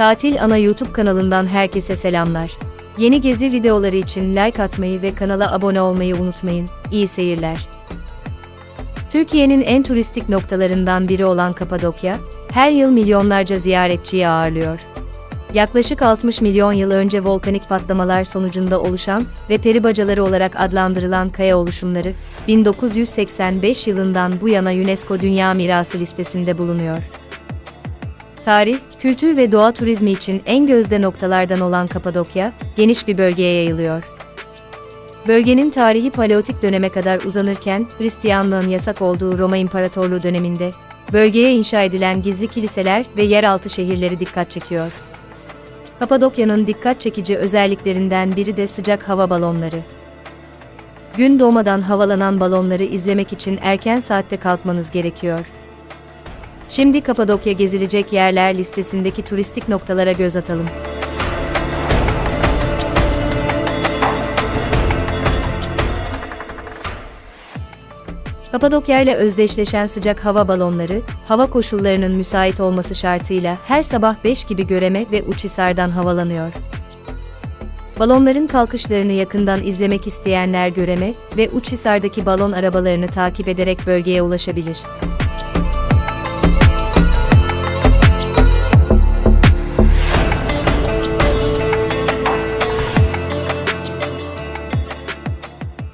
Tatil Ana YouTube kanalından herkese selamlar. Yeni gezi videoları için like atmayı ve kanala abone olmayı unutmayın. İyi seyirler. Türkiye'nin en turistik noktalarından biri olan Kapadokya, her yıl milyonlarca ziyaretçiyi ağırlıyor. Yaklaşık 60 milyon yıl önce volkanik patlamalar sonucunda oluşan ve peri bacaları olarak adlandırılan kaya oluşumları, 1985 yılından bu yana UNESCO Dünya Mirası listesinde bulunuyor. Tarih, kültür ve doğa turizmi için en gözde noktalardan olan Kapadokya, geniş bir bölgeye yayılıyor. Bölgenin tarihi Paleolitik döneme kadar uzanırken, Hristiyanlığın yasak olduğu Roma İmparatorluğu döneminde, bölgeye inşa edilen gizli kiliseler ve yeraltı şehirleri dikkat çekiyor. Kapadokya'nın dikkat çekici özelliklerinden biri de sıcak hava balonları. Gün doğmadan havalanan balonları izlemek için erken saatte kalkmanız gerekiyor. Şimdi Kapadokya gezilecek yerler listesindeki turistik noktalara göz atalım. Kapadokya ile özdeşleşen sıcak hava balonları, hava koşullarının müsait olması şartıyla her sabah 5 gibi Göreme ve Uçhisar'dan havalanıyor. Balonların kalkışlarını yakından izlemek isteyenler Göreme ve Uçhisar'daki balon arabalarını takip ederek bölgeye ulaşabilir.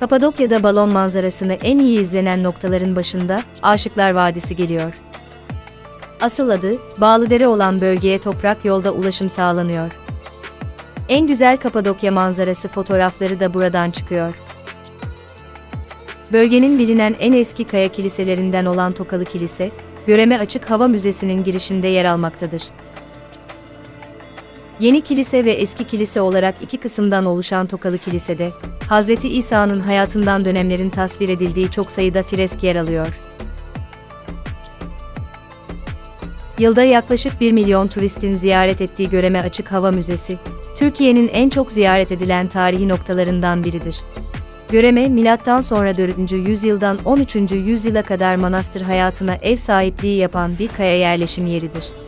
Kapadokya'da balon manzarasını en iyi izlenen noktaların başında Aşıklar Vadisi geliyor. Asıl adı, Bağlıdere olan bölgeye toprak yolda ulaşım sağlanıyor. En güzel Kapadokya manzarası fotoğrafları da buradan çıkıyor. Bölgenin bilinen en eski kaya kiliselerinden olan Tokalı Kilise, Göreme Açık Hava Müzesi'nin girişinde yer almaktadır. Yeni kilise ve eski kilise olarak iki kısımdan oluşan Tokalı Kilise'de, Hazreti İsa'nın hayatından dönemlerin tasvir edildiği çok sayıda fresk yer alıyor. Yılda yaklaşık 1 milyon turistin ziyaret ettiği Göreme Açık Hava Müzesi, Türkiye'nin en çok ziyaret edilen tarihi noktalarından biridir. Göreme, milattan sonra 4. yüzyıldan 13. yüzyıla kadar manastır hayatına ev sahipliği yapan bir kaya yerleşim yeridir.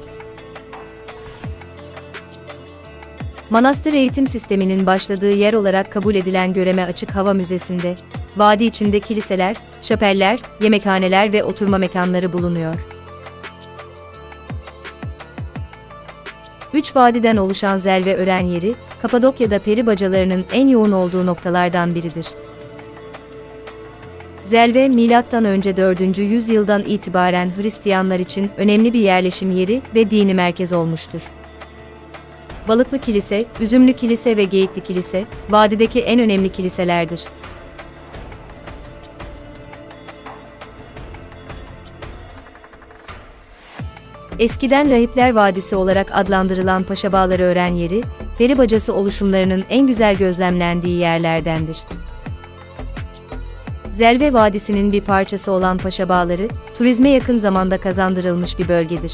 Manastır eğitim sisteminin başladığı yer olarak kabul edilen Göreme Açık Hava Müzesi'nde, vadi içinde kiliseler, şapeller, yemekhaneler ve oturma mekanları bulunuyor. Üç vadiden oluşan zel ve ören yeri, Kapadokya'da peri bacalarının en yoğun olduğu noktalardan biridir. Zelve önce 4. yüzyıldan itibaren Hristiyanlar için önemli bir yerleşim yeri ve dini merkez olmuştur. Balıklı Kilise, Üzümlü Kilise ve Geyikli Kilise, vadideki en önemli kiliselerdir. Eskiden Rahipler Vadisi olarak adlandırılan Paşabağları öğren yeri, peri bacası oluşumlarının en güzel gözlemlendiği yerlerdendir. Zelve Vadisi'nin bir parçası olan Paşabağları, turizme yakın zamanda kazandırılmış bir bölgedir.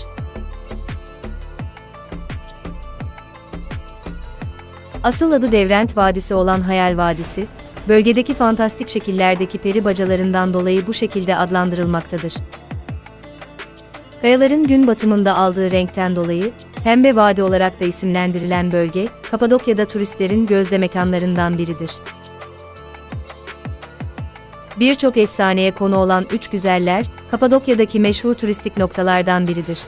Asıl adı Devrent Vadisi olan Hayal Vadisi, bölgedeki fantastik şekillerdeki peri bacalarından dolayı bu şekilde adlandırılmaktadır. Kayaların gün batımında aldığı renkten dolayı, Pembe Vadi olarak da isimlendirilen bölge, Kapadokya'da turistlerin gözde mekanlarından biridir. Birçok efsaneye konu olan Üç Güzeller, Kapadokya'daki meşhur turistik noktalardan biridir.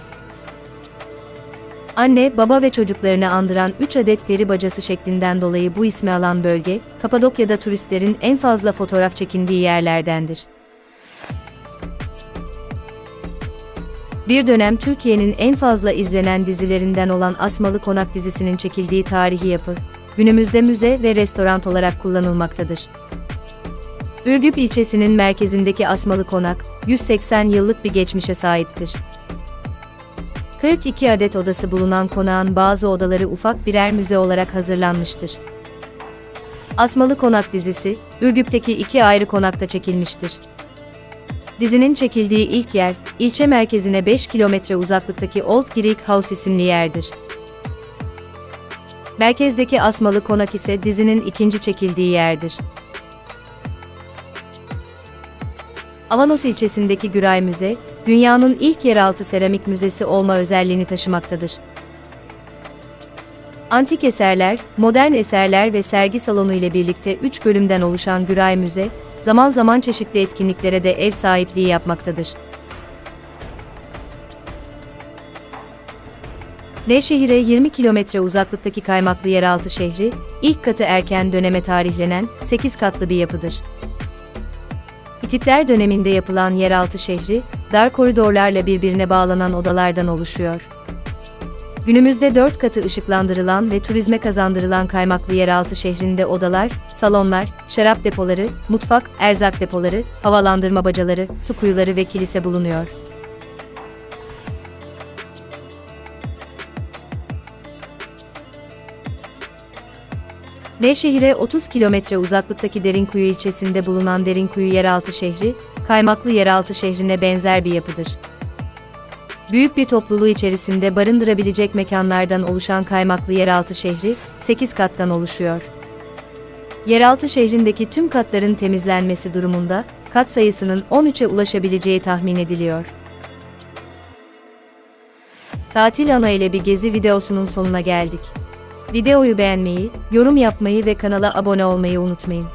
Anne, baba ve çocuklarını andıran 3 adet peri bacası şeklinden dolayı bu ismi alan bölge, Kapadokya'da turistlerin en fazla fotoğraf çekindiği yerlerdendir. Bir dönem Türkiye'nin en fazla izlenen dizilerinden olan Asmalı Konak dizisinin çekildiği tarihi yapı, günümüzde müze ve restoran olarak kullanılmaktadır. Ürgüp ilçesinin merkezindeki Asmalı Konak, 180 yıllık bir geçmişe sahiptir. 42 adet odası bulunan konağın bazı odaları ufak birer müze olarak hazırlanmıştır. Asmalı Konak dizisi, Ürgüp'teki iki ayrı konakta çekilmiştir. Dizinin çekildiği ilk yer, ilçe merkezine 5 kilometre uzaklıktaki Old Greek House isimli yerdir. Merkezdeki Asmalı Konak ise dizinin ikinci çekildiği yerdir. Avanos ilçesindeki Güray Müze, dünyanın ilk yeraltı seramik müzesi olma özelliğini taşımaktadır. Antik eserler, modern eserler ve sergi salonu ile birlikte 3 bölümden oluşan Güray Müze, zaman zaman çeşitli etkinliklere de ev sahipliği yapmaktadır. Nevşehir'e 20 kilometre uzaklıktaki kaymaklı yeraltı şehri, ilk katı erken döneme tarihlenen 8 katlı bir yapıdır. Hititler döneminde yapılan yeraltı şehri, dar koridorlarla birbirine bağlanan odalardan oluşuyor. Günümüzde 4 katı ışıklandırılan ve turizme kazandırılan kaymaklı yeraltı şehrinde odalar, salonlar, şarap depoları, mutfak, erzak depoları, havalandırma bacaları, su kuyuları ve kilise bulunuyor. Nevşehir'e 30 kilometre uzaklıktaki Derinkuyu ilçesinde bulunan Derinkuyu yeraltı şehri, kaymaklı yeraltı şehrine benzer bir yapıdır. Büyük bir topluluğu içerisinde barındırabilecek mekanlardan oluşan kaymaklı yeraltı şehri, 8 kattan oluşuyor. Yeraltı şehrindeki tüm katların temizlenmesi durumunda, kat sayısının 13'e ulaşabileceği tahmin ediliyor. Tatil ana ile bir gezi videosunun sonuna geldik. Videoyu beğenmeyi, yorum yapmayı ve kanala abone olmayı unutmayın.